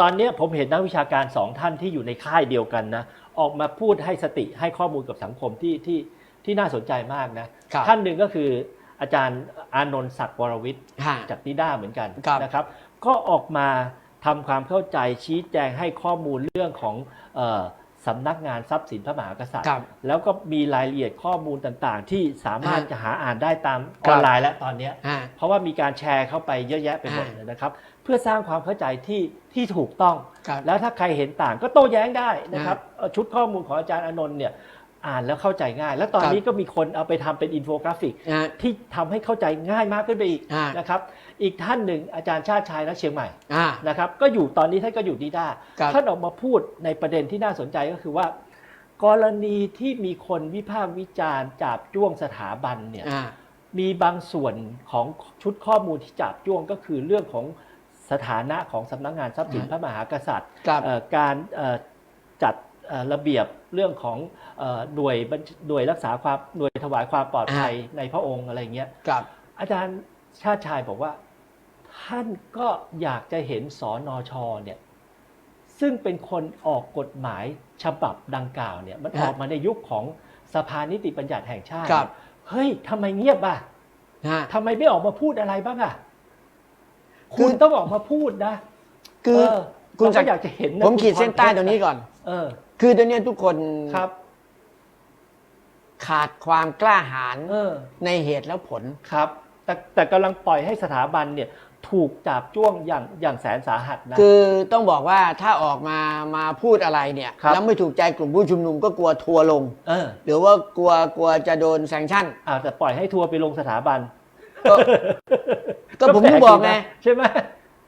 ตอนเนี้ยผมเห็นนักวิชาการสองท่านที่อยู่ในค่ายเดียวกันนะ ออกมาพูดให้สติให้ข้อมูลกับสังคมที่ที่ที่น่าสนใจมากนะครับท่านหนึ่งก็คืออาจารย์อานนท์ศักดิ์วรวิทย์ฮะจากนิด้าเหมือนกันครับนะครับ ก็ออกมาทำความเข้าใจชี้แจงให้ข้อมูลเรื่องของเออ สำนักงานทรัพย์สินพระมหากษัตริย์ ครับแล้วก็มีรายละเอียดข้อมูลต่างๆ ที่สามารถฮะจะหาอ่านได้ตามอครัอบนไลน์และตอนเนี้ยฮะเพราะว่ามีการแชร์เข้าไปเยอะแยะไปหมดอ่า เลยนะครับ เพื่อสร้างความเข้าใจที่ที่ถูกต้อง ครับ แล้วถ้าใครเห็นต่างก็โต้แย้งได้นะครับเอ่อชุดข้อมูลของอาจารย์อานนท์เนี่ย อ่านแล้วเข้าใจง่าย แล้วตอนครับนี้ก็มีคนเอาไปทำเป็นอินโฟกราฟิกฮะที่ทำให้เข้าใจง่ายมากขึ้นไปอีกอ่านนะครับอีกท่านหนึ่งอาจารย์ชาติชายและเชียงใหม่อ่านะครับก็อยู่ตอนนี้ท่านก็อยู่ดีด้าครับท่านออกมาพูดในประเด็นที่น่าสนใจก็คือว่า กรณีที่มีคนวิพากษ์วิจารณ์จับจ้วงสถาบันเนี่ยอ่ามีบางส่วนของชุดข้อมูลที่จับจ้วงก็คือเรื่องของสถานะของสำนักงานทรัพย์สินอ่าพระมหากษัตริย์ครับเอ่อการเอ่อจัดเอ่อ ระเบียบเรื่องของเอ่อหน่วยบัญชหน่วยรักษาความหน่วยถวายความปลอดภัยในพระองค์อะไรเงี้ยครับ อาจารย์ชาติชายบอกว่า ท่านก็อยากจะเห็นสอนอชเนี่ยซึ่งเป็นคนออกกฎหมายฉบับดังกล่าวเนี่ยมันฮะออกมาในยุคของสภานิติบัญญัติแห่งชาติครับเฮ้ยทำไมเงียบอะฮะทำไมไม่ออกมาพูดอะไรบ้างอะคือคุณต้องออกมาพูดนะ คือเคุณเราศัก็กดิ์อยากจะเห็นนะผมคุณขีดเส้นใต้พพชตรงนี้ก่อน เออ คือตอนนี้ทุกคนครับ ขาดความกล้าหาญเออ ในเหตุและผล ครับ แต่แต่กำลังปล่อยให้สถาบันเนี่ย ถูกจับจ้วงอย่างอย่างแสนสาหัสนะ คือต้องบอกว่าถ้าออกมามาพูดอะไรเนี่ยครับ แล้วไม่ถูกใจกลุ่มผู้ชุมนุมก็กลัวทัวร์ลง เออหรือว่ากลัวกลัวจะโดนแซงชั่นอาแต่ปล่อยให้ทัวร์ไปลงสถาบันก็ก็ผมถึงบอกไงใช่ไหม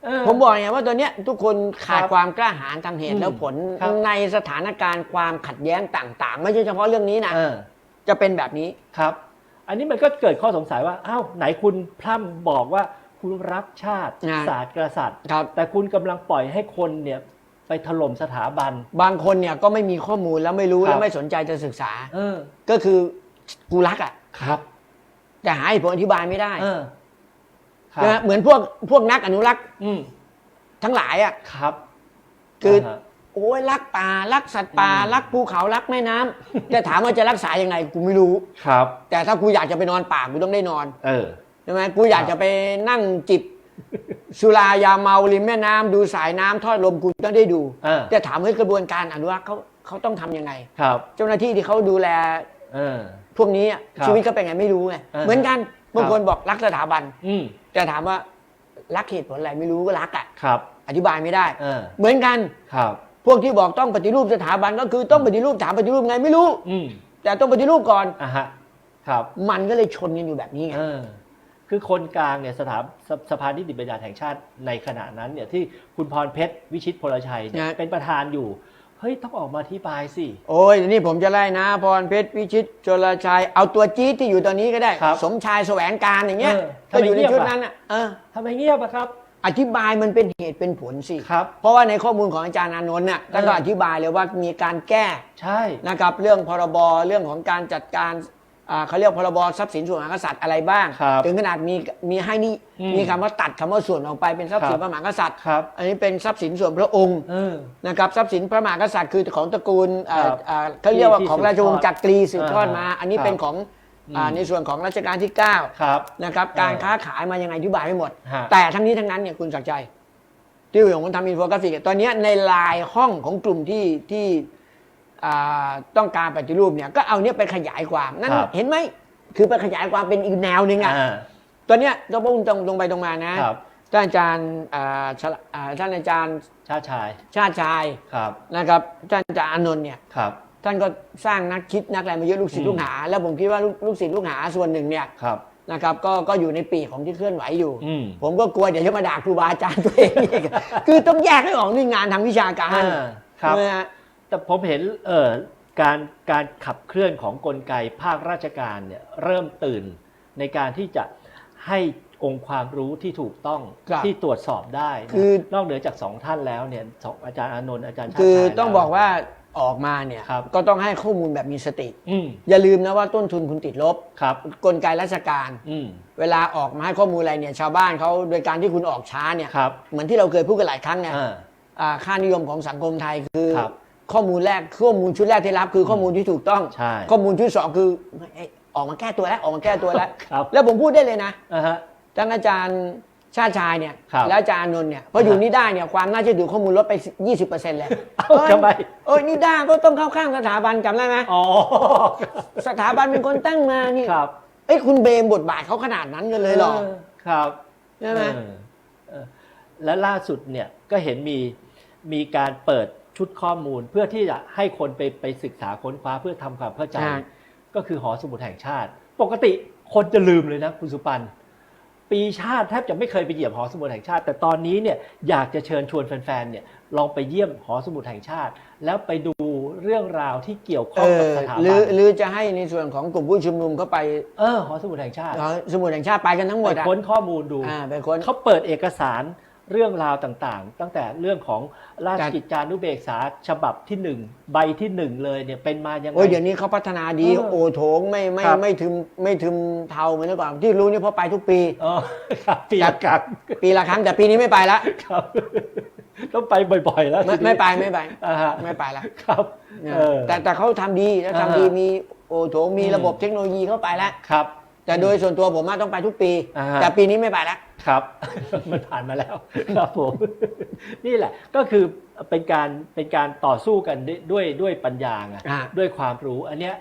เออ ผมบอกไงว่าตอนเนี้ยทุกคนขาดครับความกล้าหาญทางเหอืตุมแล้วผลครับ ในสถานการณ์ความขัดแย้งต่าง ๆ ไม่ใช่เฉพาะเรื่องนี้นะเออจะเป็นแบบนี้ ครับ อันนี้มันก็เกิดข้อสงสัยว่าอ้าวไหนคุณพร่ำบอกว่าคุณรักชาติอ่า ศาสตร์กษัตริย์ ครับ แต่คุณกำลังปล่อยให้คนเนี่ยไปถล่มสถาบัน บางคนเนี่ยก็ไม่มีข้อมูลแล้วไม่รู้ครับ แล้วไม่สนใจจะศึกษา เออ ก็คือกูรักอะ ครับ แต่หาเหตุผลอธิบายไม่ได้ เออ ครันะบเหมือนพวกพวกนักอนุรักษ์อืมทั้งหลายอะ ครับคือาฮะ โอ้ยรักป่ารักสัตว์ป่าอืม รักภูเขารักแม่น้ำแต่ถามว่าจะรักษายังไงกูไม่รู้ ครับ แต่ถ้ากูอยากจะไปนอนป่ากูต้องได้นอนเออ ใช่ไหมกูอยากจะไปนั่งจิบสุรายาเมาริมแม่น้ำดูสายน้ำทอดลมกูต้องได้ดูเออแต่ถามว่ากระบวนการอนุรักษ์เขาเขาต้องทำยังไง ครับ เจ้าหน้าที่ที่เขาดูแลเออ พวกนี้อะครับชีวิตเขาเป็นไงไม่รู้ไงเออเหมือนกันบางคนบอกรักสถาบัน อืม แต่ถามว่ารักเหตุผลอะไรไม่รู้ก็รักอะครับ อธิบายไม่ได้ เออเหมือนกัน ครับ พวกที่บอกต้องปฏิรูปสถาบันก็คือต้องปฏิรูปถามปฏิรูปไงไม่รู้ อืมแต่ต้องปฏิรูปก่อน อะฮะครับมันก็เลยชนกันอยู่แบบนี้ไง เออคือคนกลางเนี่ยสถาสสภานิติบัญญัติแห่งชาติในขณะนั้นเนี่ยที่คุณพรเพชรวิชิตพลชัยเนี่ยเป็นประธานอยู่ เฮ้ย ต้องออกมาอธิบายสิ โอ้ยนี่ผมจะไล่นะพรเพชรวิชิตจรชัยเอาตัวจี๊ดที่อยู่ตอนนี้ก็ได้ ครับสมชายแสวงการอย่างเงี้ยเออก็อยู่ในทำไมเงียบ ชุดอะนั้นอะเออทำไมเงียบอะครับ อธิบายมันเป็นเหตุเป็นผลสิครับเพราะว่าในข้อมูลของอาจารย์อานนท์น่ะท่านก็เอออธิบายเลยว่ามีการแก้ใช่ นะครับเรื่องพรบเรื่องของการจัดการอ่า เขาเรียกพรบทรัพย์สินส่วนมหากษัตริย์อะไรบ้างครับถึงขนาดมีมีให้นี่อืมมีคำว่าตัดคำว่าส่วนออกไปเป็นทรัพย์สินครับพระมหากษัตริย์ครับอันนี้เป็นทรัพย์สินส่วนพระองค์เออนะครับทรัพย์สินพระมหากษัตริย์คือของตระกูลอ่าครับอ่าเขาเรียกว่าที่ของสืบราชวงศ์จักรีสืบทอดมาอ่าอันนี้ครับเป็นของอ่าอืมในส่วนของรัชกาลที่ครับ9นะครับการค้าขายมายังไงอธิบายไม่หมดฮะแต่ทั้งนี้ทั้งนั้นเนี่ยคุณศักดิ์ใจที่ผมทำอินโฟกราฟิกตอนเนี้ยในไลายห้องของกลุ่มที่ที่อ่า ต้องการปฏิรูปเนี่ยก็เอาเนี้ยไปขยายความนั่นครับเห็นไหมคือไปขยายความเป็นอีกแนวหนึ่งอะอ่าตอนเนี้ยต้องพูดตรงตรงไปตรงมานะครับท่านอาจารย์อ่าฉลอ่าท่านอาจารย์ชาติชาย ชาติชายครับนะครับท่านอาจารย์อานนท์เนี่ยครับท่านก็สร้างนักคิดนักอะไรมาเยอะลูกศิษย์อืมลูกหา แล้วผมคิดว่าลูกลูกศิษย์ลูกหาส่วนหนึ่งเนี่ยครับนะครับก็ก็อยู่ในปีกของที่เคลื่อนไหวอยู่อืมผมก็กลัวเดี๋ยวจะมาด่าครูบาอาจารย์ตัวเองอีกคือต้องแยกให้ออกนี่งานทางวิชาการอ่าครับใช่ไหมฮะ แต่ผมเห็นเอ่อการการขับเคลื่อนของกลไกภาคราชการเนี่ยเริ่มตื่นในการที่จะให้องค์ความรู้ที่ถูกต้องครับที่ตรวจสอบได้นะคือนอกเหนือจากสองท่านแล้วเนี่ยสองอาจารย์อานนท์อาจารย์ชาติคือชายต้องแล้วบอกว่าออกมาเนี่ยครับ ก็ต้องให้ข้อมูลแบบมีสติ อืมอย่าลืมนะว่าต้นทุนคุณติดลบ ครับ กลไกราชการ อืมเวลาออกมาให้ข้อมูลอะไรเนี่ยชาวบ้านเขาโดยการที่คุณออกช้าเนี่ยครับเหมือนที่เราเคยพูดกันหลายครั้งไงอ่า อ่าค่านิยมของสังคมไทยคือครับ ข้อมูลแรกข้อมูลชุดแรกที่รับคือข้อมูลที่ถูกต้อง ใช่ข้อมูลชุดสองคือเอ้ยออกมาแก้ตัวแล้วออกมาแก้ตัวแล้ว ครับ แล้วผมพูดได้เลยนะอ่าฮะ ทั้งอาจารย์ชาติชายเนี่ยครับและอาจารย์อานนท์เนี่ยพออยู่อ่าฮะนิด้าเนี่ยความน่าเชื่อถือข้อมูลลดไป 20%เลยเอ้าทำไม เอ้ยนิด้าก็ต้องเข้าข้างสถาบันจำได้ไหมอ๋อสถาบันเป็นคนตั้งมานี่ครับเอ้ยคุณเบมบทบาทเขาขนาดนั้นกันเลยเหรอ ครับใช่ไหม เออเออและล่าสุดเนี่ยก็เห็นมีมีการเปิด ชุดข้อมูลเพื่อที่จะให้คนไปไปศึกษาค้นคว้าเพื่อทำความเข้าใจใช่ก็คือหอสมุดแห่งชาติ ปกติคนจะลืมเลยนะคุณสุปัน ปีชาติแทบจะไม่เคยไปเหยียบหอสมุดแห่งชาติ แต่ตอนนี้เนี่ยอยากจะเชิญชวนแฟนๆเนี่ยลองไปเยี่ยมหอสมุดแห่งชาติ แล้วไปดูเรื่องราวที่เกี่ยวข้เอองกับอสถาหรืบัอนหรือจะให้ในส่วนของกลุ่มผู้ชุมนุมเข้าไปเออหอสมุดแห่งชาติเอ่อสมุดแห่งชาติไปกันทั้งหมไปดอะค้นข้อมูลดูอ่าไปค้นเขาเปิดเอกสาร เรื่องราวต่างๆ ตั้งแต่เรื่องของราชกิจจานุเบกษาฉบับที่หนึ่งใบที่หนึ่งเลยเนี่ยเป็นมายังไง โอ้ยเดี๋ยวนี้เขาพัฒนาดีเออโอโถงไม่ไม่ครับ ไม่ทึมไม่ทึมเทาเหมือนเมื่อก่อนที่รู้นี่เพราะไปทุกปี อ๋อครับปีละครั้งปีละครั้งแต่ปีนี้ไม่ไปละครับต้องไปบ่อยๆแล้วไม่ทีนี้ไม่ไปไม่ไปอ่าฮะไม่ไปละครับเนี่ยเออ แต่แต่เขาทำดีแล้วอ่าทำฮะดีมีโอโถงมีอืม ระบบเทคโนโลยีเข้าไปแล้วครับ แต่โดยส่วนตัวผมอะต้องไปทุกปี อ่าฮะ แต่ปีนี้ไม่ไปละครับ มันผ่านมาแล้ว ครับผม นี่แหละก็คือเป็นการเป็นการต่อสู้กันด้วยด้วยด้วยปัญญาไงอ่าด้วยความรู้ อันเนี้ย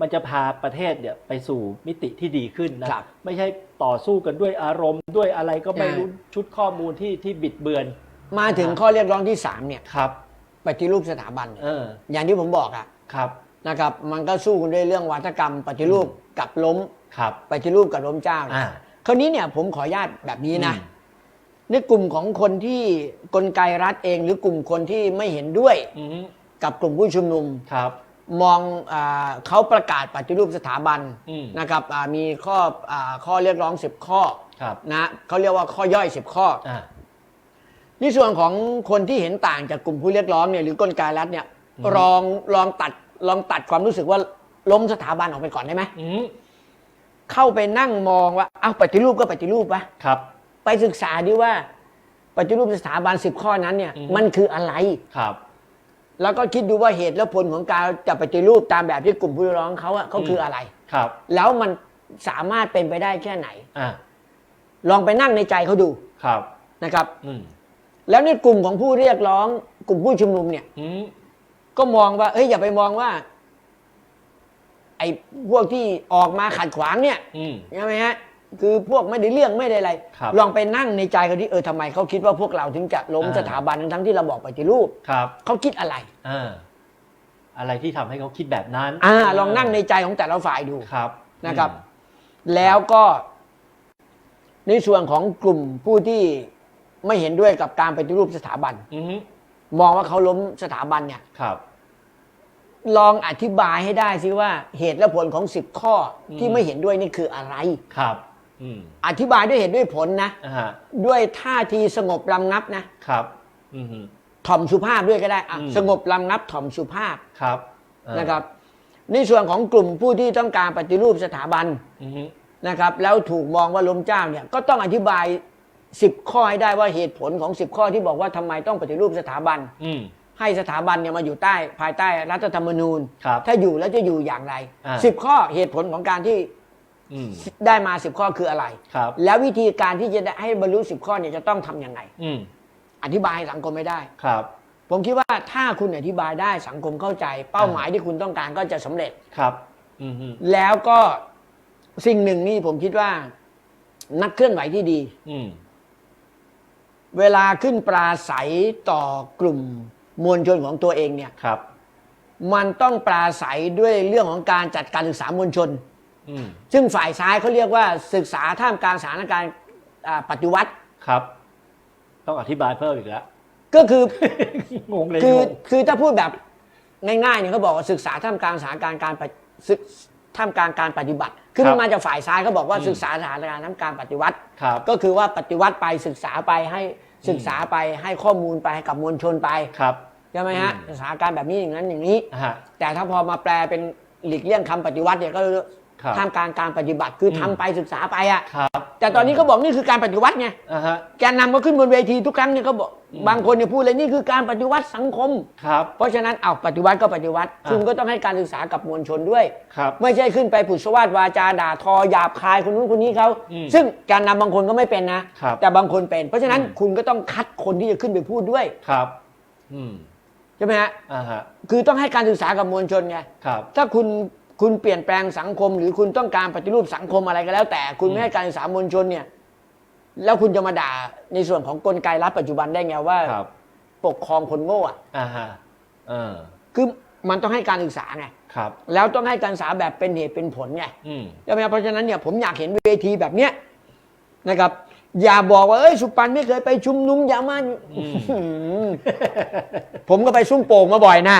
มันจะพาประเทศเนี่ยไปสู่มิติที่ดีขึ้นนะครับไม่ใช่ต่อสู้กันด้วยอารมณ์ด้วยอะไรก็ไม่อ่า รู้ชุดข้อมูลที่ที่บิดเบือนมาถึงอ่าข้อเรียกร้องที่ 3 เนี่ย ครับ ปฏิรูปสถาบันเนี่ยเอออย่างที่ผมบอกอะครับ นะครับ มันก็สู้กันด้วยเรื่องวัฒกรรม ปฏิรูปกับล้มครับปฏิรูปกับล้มเจ้าเนี่ยอ่า คราวนี้เนี่ยผมขออนุญาตแบบนี้นะ อืม ในกลุ่มของคนที่กลไกรัฐเอง หรือกลุ่มคนที่ไม่เห็นด้วยอืมกับกลุ่มผู้ชุมนุม ครับ มองอาเขาประกาศปฏิรูปสถาบันอืม นะครับอ่ามีข้ออาข้อเรียกร้อง 10 ข้อครับนะเขาเรียกว่าข้อย่อย 10 ข้อ อ่าในส่วนของคนที่เห็นต่างจากกลุ่มผู้เรียกร้องเนี่ยหรือกลไกรัฐเนี่ยอืมลองลองตัด ลองตัดความรู้สึกว่าล้มสถาบันออกไปก่อนได้ไหมอืมเข้าไปนั่งมองว่าอ้าวปฏิรูปก็ปฏิรูปวะครับ ไปศึกษาดิว่าปฏิรูปสถาบันสิบข้อนั้นเนี่ย อืม มันคืออะไร ครับ แล้วก็คิดดูว่าเหตุและผลของการจะปฏิรูปตามแบบที่กลุ่มผู้เรียกร้องเขาอะเขาคืออะไร ครับ แล้วมันสามารถเป็นไปได้แค่ไหน อ่าลองไปนั่งในใจเขาดูครับ นะครับ อืมแล้วในกลุ่มของผู้เรียกร้อง กลุ่มผู้ชุมนุมเนี่ย อืม ก็มองว่า เอ้ยอย่าไปมองว่า ไอ้พวกที่ออกมาขัดขวางเนี่ยอืม ใช่ไหมฮะ คือพวกไม่ได้เรื่องไม่ได้อะไร ครับลองไปนั่งในใจเขาที่เออทำไมเขาคิดว่าพวกเราถึงจะล้มอ่า สถาบันทั้งๆที่เราบอกปฏิรูปครับเขาคิดอะไร อ่าอะไรที่ทำให้เขาคิดแบบนั้นอ่า ลองนั่งในใจของแต่ละฝ่ายดู ครับนะครับอืมแล้วก็ในส่วนของกลุ่มผู้ที่ไม่เห็นด้วยกับการปฏิรูปสถาบัน อืมมองว่าเขาล้มสถาบันเนี่ย ครับ ลองอธิบายให้ได้ซิว่าเหตุและผลของสิบข้ออมที่ไม่เห็นด้วยนี่คืออะไร ครับ อืมอธิบายด้วยเหตุด้วยผลนะ อ่าฮะด้วยท่าทีสงบลำงับนะ ครับ อืมถ่อมสุภาพด้วยก็ได้อะอืม สงบลำงับถ่อมสุภาพครับอ่านะครับ ในส่วนของกลุ่มผู้ที่ต้องการปฏิรูปสถาบันอืมนะครับ แล้วถูกมองว่าล้มเจ้าเนี่ยก็ต้องอธิบาย 10 ข้อให้ได้ว่าเหตุผลของ 10 ข้อที่บอกว่าทำไมต้องปฏิรูปสถาบัน อืม ให้สถาบันเนี่ยมาอยู่ใต้ภายใต้รัฐธรรมนูญ ครับถ้าอยู่แล้วจะอยู่อย่างไรอ่า สิบข้อเหตุผลของการที่อืมได้มาสิบข้อคืออะไร ครับ แล้ววิธีการที่จะได้ให้บรรลุสิบข้อเนี่ยจะต้องทำยังไง อืมอธิบายให้สังคมไม่ได้ ครับ ผมคิดว่าถ้าคุณอธิบายได้สังคมเข้าใจ เป้าหมายที่คุณต้องการก็จะสำเร็จ ครับ อืมแล้วก็สิ่งหนึ่งนี่ผมคิดว่า นักเคลื่อนไหวที่ดี อืมเวลาขึ้นปราศัยต่อกลุ่ม มวลชนของตัวเองเนี่ยครับ มันต้องปราศัยด้วยเรื่องของการจัดการศึกษามวลชน อืมซึ่งฝ่ายซ้ายเขาเรียกว่าศึกษาท่ามกลางสถานการณ์อ่าปฏิวัติ ครับ ต้องอธิบายเพิ่มอีกแล้ว ก็คือ งงเลยคืองคือถ้าพูดแบบง่ายๆเนี่ยเขาบอกว่าศึกษาท่ามกลางสถานการณ์การปฏิศึกท่ามกลางการปฏิบัติ คือมันมาจากฝ่ายซ้ายเขาบอกว่าศึกษาสถานการณ์ท่ามกลางปฏิวัติ ครับ ก็คือว่าปฏิวัติไปศึกษาไปให้ศึกษาไปให้ข้อมูลไปให้กับมวลชนไป ครับ ใช่ไหมฮะอืมสถานการณ์แบบนี้อย่างนั้นอย่างนี้ฮะแต่ถ้าพอมาแปลเป็นหลีกเลี่ยงคำปฏิวัติเนี่ยก็ครับท่ามกลางการปฏิบัติคืออมทำไปศึกษาไปอะครับแต่ตอนนี้เขาบอกนี่คือการปฏิวัติไงอ่าฮะแกนนำก็ขึ้นบนเวทีทุกครั้งเนี่ยก็บอกอืมบางคนเนี่ยพูดเลยนี่คือการปฏิวัติสังคมครับเพราะฉะนั้นเอาปฏิวัติก็ปฏิวัติอ่าคุณก็ต้องให้การศึกษากับมวลชนด้วยครับไม่ใช่ขึ้นไปผุดสวาดวาจาด่าทอหยาบคายคนนู้นคนนี้เขาอืมซึ่งการนำบางคนก็ไม่เป็นนะครับแต่บางคนเป็น เพราะฉะนั้นอืมคุณก็ต้องคัดคนที่จะขึ้นไปพูดด้วยครับ อืม ใช่ไหมฮะอ่าฮะคือต้องให้การศึกษากับมวลชนไงครับถ้าคุณคุณเปลี่ยนแปลงสังคม หรือคุณต้องการปฏิรูปสังคมอะไรก็แล้ว แต่คุณอืมไม่ให้การศึกษามวลชนเนี่ย แล้วคุณจะมาด่าในส่วนของกลไกรัฐปัจจุบันได้ไงว่า ครับปกครองคนโง่อะอ่าฮะเออคือมันต้องให้การศึกษาไงครับ แล้วต้องให้การศึกษาแบบเป็นเหตุเป็นผลไง อืม ใช่ไหมครับเพราะฉะนั้นเนี่ยผมอยากเห็นเวทีแบบเนี้ยนะครับ อย่าบอกว่าเอ้ยสุปันไม่เคยไปชุมนุมอย่ามาอืมอื้อหือผมก็ไปซุ่มโป่งมาบ่อยนะ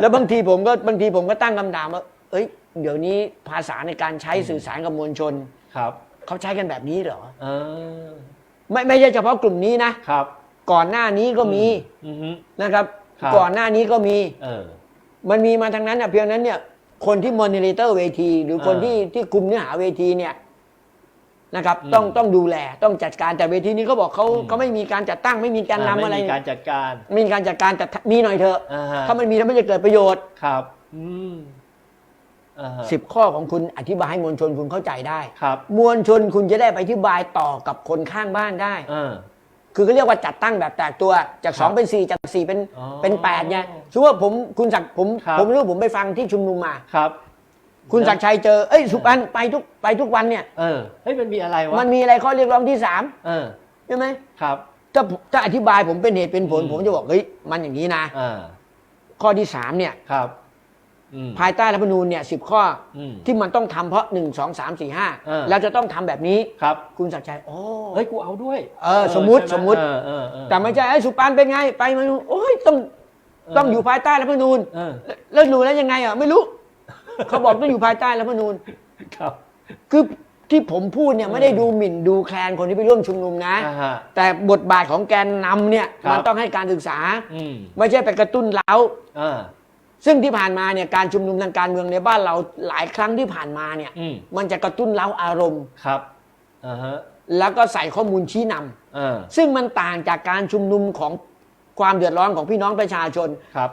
แล้วบางทีผมก็บางทีผมก็ตั้งคำถามว่าเอ้ย เดี๋ยวนี้ภาษาในการใช้สื่อสารกับมวลชนครับ เขาใช้กันแบบนี้เหรอเออไม่ไม่ใช่เฉพาะกลุ่มนี้นะครับ ก่อนหน้านี้ก็มีอือฮึนะครับครับ ก่อนหน้านี้ก็มีเออมันมีมาทั้งนั้นอะเพียงนั้นเนี่ย คนที่มอนิเตอร์เวที หรือคนอ่าที่ที่คุมเนื้อหาเวทีเนี่ย นะครับอืมต้องต้องดูแลต้องจัดการแต่เวทีนี้เขาบอกเขาอืมเขาไม่มีการจัดตั้งไม่มีการนำอะไรไม่มีการจัดการไม่มีการจัดการแต่มีหน่อยเถอะอ่าฮะถ้ามันมีแล้วมันจะเกิดประโยชน์ครับอืมอ่าฮะสิบข้อของคุณอธิบายให้มวลชนคุณเข้าใจได้ครับ มวลชนคุณจะได้ไปอธิบายต่อกับคนข้างบ้านได้เออคือเขาเรียกว่าจัดตั้งแบบแตกตัวจากสองครับเป็นสี่จากสี่เป็นอ๋อเป็นแปดไงถือว่าผมคุณศักดิ์ผมครับผมรู้ผมไปฟังที่ชุมนุมมาครับ คุณศักดิ์ชัยเจอเอ้ยสุปันไปทุกไปทุกวันเนี่ย เออเฮ้ยมันมีอะไรวะมันมีอะไรข้อเรียกร้องที่สามเออใช่ไหมครับถ้าถ้าอธิบายผมเป็นเหตุเป็นผลอืมผมจะบอกเฮ้ยมันอย่างนี้นะอ่าข้อที่สามเนี่ยครับอืม ภายใต้รัฐธรรมนูญเนี่ยสิบข้ออมที่มันต้องทำเพราะหนึ่งสองสามสี่ห้าเออ แล้วจะต้องทำแบบนี้ ครับคุณศักดิ์ชัยโอ้ เฮ้ยกูเอาด้วยเออสมมุติใช่ไหสมมุติ เออเออเออ แต่ไม่ใช่ไอ้ยสุปานเป็นไง ไปมาโอ้ยต้องต้องอยู่ภายใต้รัฐธรรมนูญเออ แล้วหนูแล้วยังไงอะไม่รู้ เขาบอกต้องอยู่ภายใต้รัฐธรรมนูญ ครับคือที่ผมพูดเนี่ยไม่ได้ดูหมิ่นดูแคลนคนที่ไปร่วมชุมนุมนะ อ่าฮะ แต่บทบาทของแกนนำเนี่ยครับ มันต้องให้การศึกษา อืมไม่ใช่ไปกระตุ้นเล้า อ่า ซึ่งที่ผ่านมาเนี่ยการชุมนุมทางการเมืองในบ้านเราหลายครั้งที่ผ่านมาเนี่ยอืม มันจะกระตุ้นเล้าอารมณ์ ครับอ่าฮะแล้วก็ใส่ข้อมูลชี้นำอ่าซึ่งมันต่างจากการชุมนุมของความเดือดร้อนของพี่น้องประชาชน ครับ